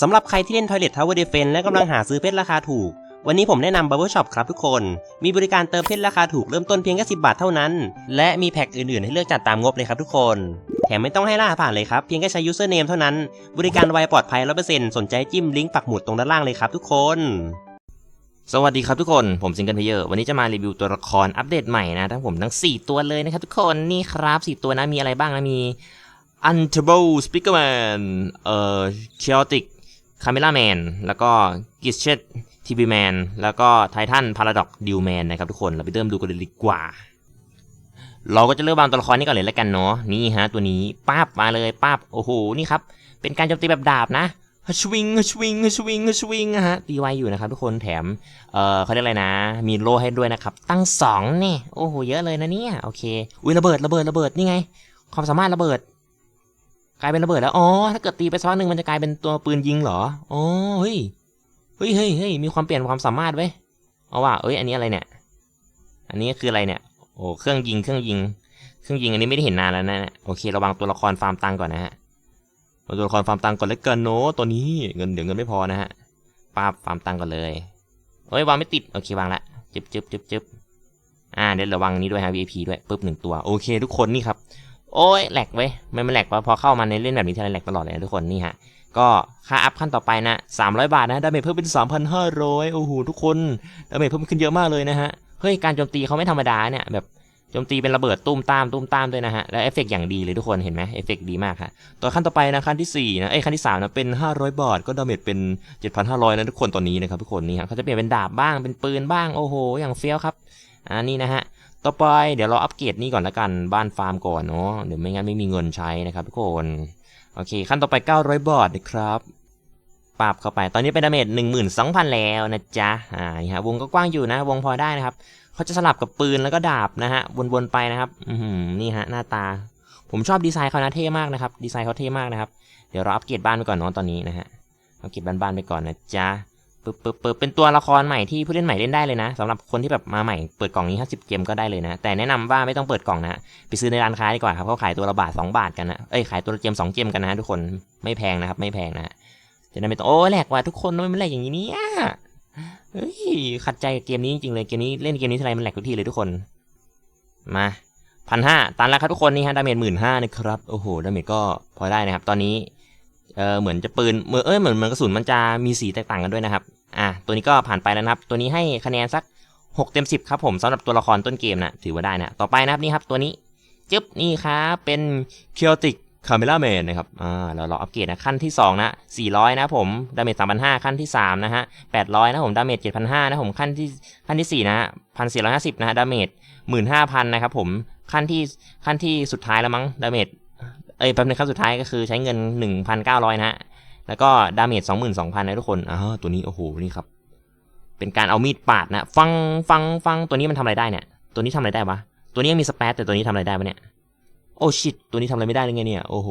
สำหรับใครที่เล่น Toilet Tower Defense และกำลังหาซื้อเพชรราคาถูก วันนี้ผมแนะนำ Bubble Shop ครับทุกคน มีบริการเติมเพชรราคาถูกเริ่มต้นเพียงแค่10 บาทเท่านั้น และมีแพ็กอื่นๆ ให้เลือกจัดตามงบเลยครับทุกคน แถมไม่ต้องให้ล่าผ่านเลยครับ เพียงแค่ใช้ username เท่านั้น บริการไวปลอดภัย 100%สนใจจิ้มลิงก์ปักหมุดตรงด้านล่างเลยครับทุกคนสวัสดีครับทุกคน ผมซิงเกิลเพเยอร์วันนี้จะมารีวิวตัวละครอัปเดตใหม่นะทั้งผมทั้ง 4 ตัวเลยนะครับทุกคนนี่ครับ 4 ตัวนะมีอะไรบ้างนะมี Untable Speakerman เอ่อ Chaotic Camera Man แล้วก็ g i s h e t TV Man แล้วก็ Titan Paradox Deal Man นะครับทุกคนเราไปเริ่มดูกันเลยดีกว่า เราก็จะเริ่มวางตัวละครนี้ก่อนเลยแล้วกันเนาะนี่ฮะตัวนี้ป้าบมาเลยป้าบโอ้โหนี่ครับเป็นการโจมตีแบบดาบนะฮัชวิงฮัชวิงฮัชวิงฮัชวิงฮะตีไวอยู่นะครับทุกคนแถมเอ่อเขาเรียกอะไรนะ มีโล่ให้ด้วยนะครับ ตั้งสองนี่โอ้โหเยอะเลยนะเนี่ยโอเคอุ้ยระเบิดระเบิดระเบิดนี่ไง ความสามารถระเบิด กลายเป็นระเบิดแล้วอ๋อถ้าเกิดตีไปสักพักหนึ่งมันจะกลายเป็นตัวปืนยิงเหรออ๋อเฮ้ยเฮ้ยเฮ้ยเฮ้ยมีความเปลี่ยนความสามารถเว้เอาว่าเอ้ยอันนี้อะไรเนี่ย อันนี้คืออะไรเนี่ยโอ้เครื่องยิงเครื่องยิง เครื่องยิงอันนี้ไม่ได้เห็นนานแล้วนะโอเคระวังตัวละครฟาร์มตังก่อนนะฮะตัวละครฟาร์มตังก่อนแล้วกันเนาะตัวนี้เงินเดี๋ยวเงินไม่พอนะฮะป้าฟาร์มตังก่อนเลยเอ้ยวางไม่ติดโอเควางละจึ๊บจึ๊บจึ๊บจึ๊บอ่าเดี๋ยวระวังนี้ด้วยฮะ VIP ด้วยปุ๊บหนึ่งตัวโอเค ทุกคนนี่ครับ โอ้ยแหลกเว้ยไม่ไม่แหลกพอเข้ามาในเล่นแบบนี้ทีไรแหลกตลอดเลยทุกคนนี่ฮะก็ค่าอัพขั้นต่อไปนะ 300 บาทนะดาเมจเพิ่มเป็น 3,500 โอ้โหทุกคนดาเมจเพิ่มขึ้นเยอะมากเลยนะฮะ เฮ้ย การโจมตีเขาไม่ธรรมดาเนี่ย แบบโจมตีเป็นระเบิดตุ้มตามตุ้มตามด้วยนะฮะ และเอฟเฟกต์อย่างดีเลยทุกคนเห็นไหมเอฟเฟกต์ดีมากค่ะต่อขั้นต่อไปนะขั้นที่4นะเอ้ยขั้นที่3นะเป็น 500 บาท ก็ดาเมจเป็น 7,500นะทุกคนตอนนี้นะครับทุกคนนี่ฮะเขาจะเปลี่ยนเป็นดาบบ้างเป็นปืนบ้างโอ้โห อย่างเฟี้ยวครับอ่านี่นะฮะ ต่อไปเดี๋ยวเราอัปเกรดนี่ก่อนละกันบ้านฟาร์มก่อนเนาะเดี๋ยวไม่งั้นไม่มีเงินใช้นะครับทุกคนโอเค ขั้นต่อไป 900บาทนะครับปรับเข้าไป ตอนนี้เป็นดาเมจ12,000 แล้วนะจ๊ะอ่านี่ฮะวงก็กว้างอยู่นะ วงพอได้นะครับเขาจะสลับกับปืนแล้วก็ดาบนะฮะวนๆไปนะครับอืมนี่ฮะหน้าตา ผมชอบดีไซน์เขานะเท่มากนะครับดีไซน์เขาเท่มากนะครับเดี๋ยวเราอัปเกรดบ้านไปก่อนเนาะตอนนี้นะฮะอัปเกรดบ้านๆไปก่อนนะจ๊ะ ปึ๊บปึ๊บปึ๊บเป็นตัวละครใหม่ที่ผู้เล่นใหม่เล่นได้เลยนะสำหรับคนที่แบบมาใหม่เปิดกล่องนี้ 50 เกมก็ได้เลยนะ แต่แนะนำว่าไม่ต้องเปิดกล่องนะไปซื้อในร้านค้าดีกว่าครับเขาขายตัวละบาท 2 บาทกันนะเอ้ยขายตัวละเกม2เกมกันนะ ทุกคนไม่แพงนะครับไม่แพงนะจะได้ไม่ต้องโอ้แหลกว่ะทุกคนไมมันแหลกอย่างนี้เนี่ยเฮ้ยขัดใจกับเกมนี้จริงๆเลยเกมนี้เล่นเกมนี้ทีไรมันแหลกทุกทีเลยทุกคนมาพันห้าตันแล้วครับทุกคนนี่ฮะดาเมจหมื่นห้านะครับโอ้โหดาเมจก็พอได้นะครับ ตอนนี้ เออเหมือนจะปืนเมือเอ้ยเหมือนเหมือนกระสุนมันจะมีสีแตกต่างกันด้วยนะครับอะตัวนี้ก็ผ่านไปแล้วนะครับ ตัวนี้ให้คะแนนสัก 6 เต็ม 10 ครับผมสำหรับตัวละครต้นเกมนะถือว่าได้นะ ต่อไปนะครับนี่ครับตัวนี้จึ๊บนี่ครับเป็น Chaotic Camera Man นะครับ อ่า เราเราอัปเกรดนะ ขั้นที่ 2 นะ 400 นะผม ดาเมจ 3,500 ขั้นที่ 3 นะฮะ 800 นะผม ดาเมจ 7,500 นะผม ขั้นที่ ขั้นที่ 4 นะฮะ1,450 นะฮะ ดาเมจ 15,000 นะครับผม ขั้นที่ ขั้นที่สุดท้ายแล้วมั้ง ดาเมจ เอ้ยแป๊บนึงขั้นสุดท้ายก็คือใช้เงิน 1,900 นะฮะ แล้วก็ดาเมจสองหมื่นสองพันนะทุกคนอ้าวตัวนี้โอ้โห นี่ครับ เป็นการเอามีดปาดนะ ฟังฟังฟังตัวนี้มันทำอะไรได้เนี่ย ตัวนี้ทำอะไรได้วะ ตัวนี้ยังมีสเปซแต่ตัวนี้ทำอะไรได้ปะเนี่ย โอ้ชิตตัวนี้ทำอะไรไม่ได้เลยไงเนี่ย โอ้โห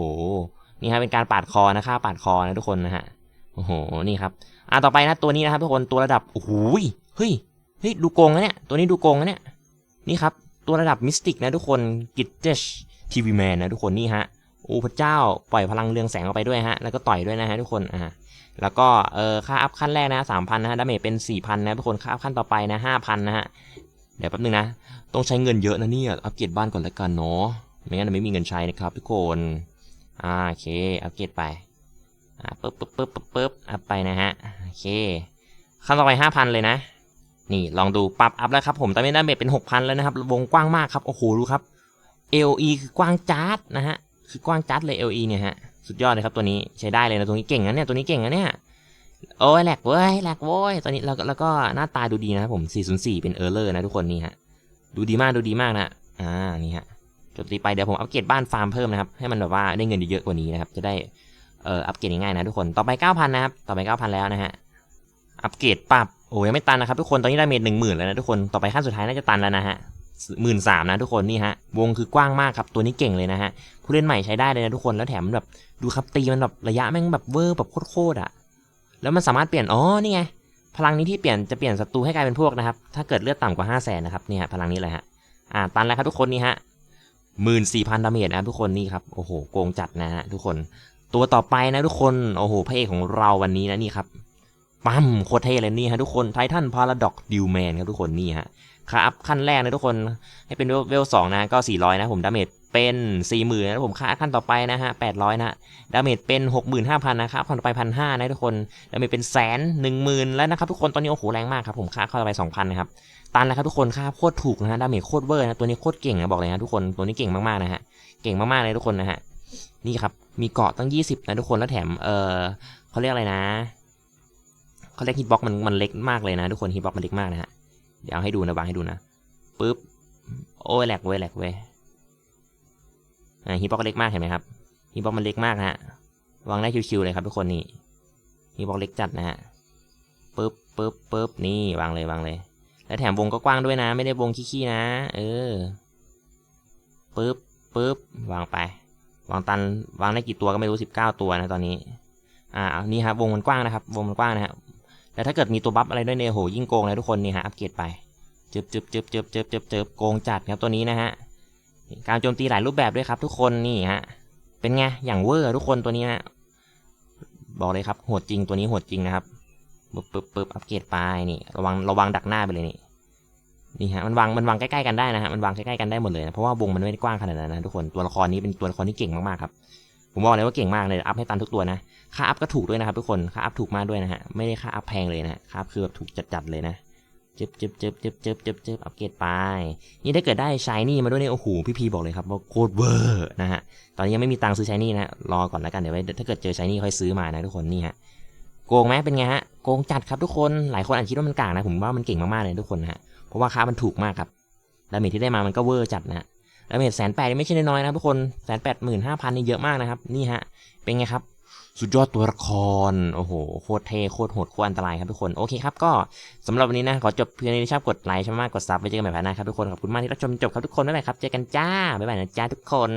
นี่ฮะเป็นการปาดคอนะค่าปาดคอนะทุกคนนะฮะ โอ้โห นี่ครับ อ่าต่อไปนะตัวนี้นะครับทุกคน ตัวระดับ โอ้โห เฮ้ย เฮ้ย ดูโกงนะเนี่ย ตัวนี้ดูโกงนะเนี่ย นี่ครับ ตัวระดับมิสติกนะทุกคน กิตเจชทีวีแมนนะทุกคนนี่ฮะ อ้พระเจ้าปล่อยพลังเรืองแสงออกไปด้วยฮะ แล้วก็ต่อยด้วยนะฮะทุกคนอ่าแล้วก็เอ่อค่าอัพขั้นแรกนะสามพันนะฮะดาเมจเป็นสี่พันนะทุกคนค่าอัพขั้นต่อไปนะห้าพันนะฮะเดี๋ยวแป๊บนึงนะ ต้องใช้เงินเยอะนะเนี่ยอัปเกรดบ้านก่อนแล้วกันเนาะไม่งั้นไม่มีเงินใช้นะครับทุกคนอ่าโอเคอัปเกรดไปอ่าปึ๊บปึ๊บปึ๊บปึ๊บปึ๊บอัพไปนะฮะโอเคขั้นต่อไปห้าพันเลยนะ นี่ลองดูปรับอัพแล้วครับผมตอนนี้ดาเมจเป็นหกพันแล้วนะครับวงกว้างมากครับโอ้โหดูครับ LE คือกว้างจัดนะฮะ คือกว้างจัดเลย LE เนี่ยฮะ สุดยอดเลยครับตัวนี้ใช้ได้เลยนะตัวนี้เก่งนะเนี่ยตัวนี้เก่งนะเนี่ยโอ้ยแหลกเว้ยแหลกเว้ยตอนนี้แล้วก็แล้วก็หน้าตาดูดีนะครับผม 404 เป็นเออร์เลอร์นะทุกคนนี่ฮะดูดีมากดูดีมากนะอ่านี่ฮะจบตีไปเดี๋ยวผมอัปเกรดบ้านฟาร์มเพิ่มนะครับให้มันแบบว่าได้เงินเยอะๆกว่านี้นะครับจะได้เอ่ออัปเกรดง่ายๆนะทุกคนต่อไป 9,000นะครับต่อไป 9,000 แล้วนะฮะอัปเกรดปรับโอ้ยยังไม่ตันนะครับทุกคนตอนนี้ได้เมจหนึ่งหมื่นแล้วนะทุกคนต่อไปขั้นสุดท้ายน่าจะตันแล้วนะฮะ หมื่นสามนะทุกคนนี่ฮะวงคือกว้างมากครับตัวนี้เก่งเลยนะฮะผู้เล่นใหม่ใช้ได้เลยนะทุกคนแล้วแถมแบบดูครับตีมันแบบระยะแม่งแบบเวอร์แบบโคตรๆอะแล้วมันสามารถเปลี่ยนอ๋อนี่ไงพลังนี้ที่เปลี่ยนจะเปลี่ยนศัตรูให้กลายเป็นพวกนะครับถ้าเกิดเลือดต่ำกว่า5 0 0แสนนะครับนี่ยพลังนี้เลยฮะอ่าตันแล้วครับทุกคนนี่ฮะหมื่นสี่พันดาเมจนะครับทุกคนนี่ครับโอ้โหโกงจัดนะฮะทุกคนตัวต่อไปนะทุกคนโอ้โหพระเอกของเราวันนี้นะนี่ครับปั๊มโคตรเท่เลยนี่ฮะทุกคนไททันพาราด็อกดิวแมนครับทุกคนนี่ฮะ ครับขั้นแรกนะทุกคนให้เป็นเวลสองนะก็ 400 นะผมดาเมจเป็น 40,000นะผมค่าขั้นต่อไปนะฮะ 800 นะดาเมจเป็น 65,000 นะครับขั้นต่อไป1,500นะทุกคนดาเมจเป็นแสนหนึ่งหมื่นแล้วนะครับทุกคนตอนนี้โอ้โหแรงมากครับผมค่าเข้าไป2,000นะครับตันแล้วครับทุกคนค่าโคตรถูกนะฮะดาเมจโคตรเวอร์นะตัวนี้โคตรเก่งนะบอกเลยนะทุกคนตัวนี้เก่งมากๆนะฮะเก่งมากๆเลยทุกคนนะฮะนี่ครับมีเกาะตั้ง 20 นะทุกคนแล้วแถมเออเขาเรียกอะไรนะเขาเรียกฮิตบ็อกมันมันเล็กมากเลยนะทุกคนฮิตบ็อกมันเล็กมากนะฮะ เดี๋ยวให้ดูนะวางให้ดูนะปึ๊บโอ้ยแหลกเว้ยแหลกเว้ยอ่าฮิบ็อกเล็กมากเห็นไหมครับฮิบ็อกมันเล็กมากนะฮะวางได้ชิวๆเลยครับทุกคนนี่ฮิบ็อกเล็กจัดนะฮะปึ๊บปึ๊บปึ๊บนี่วางเลยวางเลย แล้วแถมวงก็กว้างด้วยนะ ไม่ได้วงขี้ๆนะ เออปึ๊บปึ๊บวางไป วางตันวางได้กี่ตัวก็ไม่รู้สิบเก้าตัวนะตอนนี้ อ่านี่ครับวงมันกว้างนะครับ วงมันกว้างนะครับ แล้วถ้าเกิดมีตัวบัฟอะไรด้วยเนี่ยโหยิ่งโกงเลยทุกคนนี่ฮะอัปเกรดไปจึบจึบจึบจึบจึบจึบจึบโกงจัดครับตัวนี้นะฮะการโจมตีหลายรูปแบบด้วยครับ ทุกคนนี่ฮะเป็นไงอย่างเวอร์ทุกคนตัวนี้นะบอกเลยครับโหดจริงตัวนี้โหดจริงนะครับปึ๊บปึ๊บปึ๊บอัปเกรดไปนี่ระวังระวังดักหน้าไปเลยนี่นี่ฮะมันวางมันวางใกล้ๆกันได้นะฮะมันวางใกล้ๆกันได้หมดเลยนะเพราะว่าวงมันไม่ได้กว้างขนาดนั้นนะทุกคนตัวละครนี้เป็นตัวละครที่เก่งมากๆครับ ผมบอกเลยว่าเก่งมากเลยอัพให้ตันทุกตัวนะ ค่าอัพก็ถูกด้วยนะครับทุกคน ค่าอัพถูกมากด้วยนะฮะ ไม่ได้ค่าอัพแพงเลยนะค่าอัพคือแบบถูกจัดๆเลยนะจึบจึบจึบจึบจึบจึบจึบอัพเกรดไป นี่ถ้าเกิดได้ชายนี่มาด้วยเนี่ยโอ้โหพี่พีบอกเลยครับว่าโคตรเวอร์นะฮะ ตอนนี้ยังไม่มีตังค์ซื้อชายนี่นะ รอก่อนแล้วกันเดี๋ยวไว้ถ้าเกิดเจอชายนี่ค่อยซื้อมานะทุกคนนี่ฮะ โกงไหมเป็นไงฮะ โกงจัดครับทุกคน หลายคนอาจคิดว่ามันกากนะ ผมว่ามันเก่งมากๆเลยทุกคนนะฮะ เพราะว่าค่ามันถูกมากครับดาเมจที่ได้มามันก็เวอร์จัดนะฮะ ดาเมจแสนแปดไม่ใช่น้อยๆนะทุกคนแสนแปดหมื่นห้าพันนี่เยอะมากนะครับ นี่ฮะ เป็นไงครับ สุดยอดตัวละคร โอ้โห โคตรเท่ โคตรโหด โคตรอันตรายครับทุกคน โอเคครับ ก็สำหรับวันนี้นะ ขอจบเพียงนี้ชอบกดไลค์ชอบมากกดซับไว้เจอกันใหม่ภายหน้าครับทุกคน ขอบคุณมากที่รับชมจนจบครับทุกคนบ๊ายบายครับ เจอกันจ้า บ๊ายบายนะจ้าทุกคน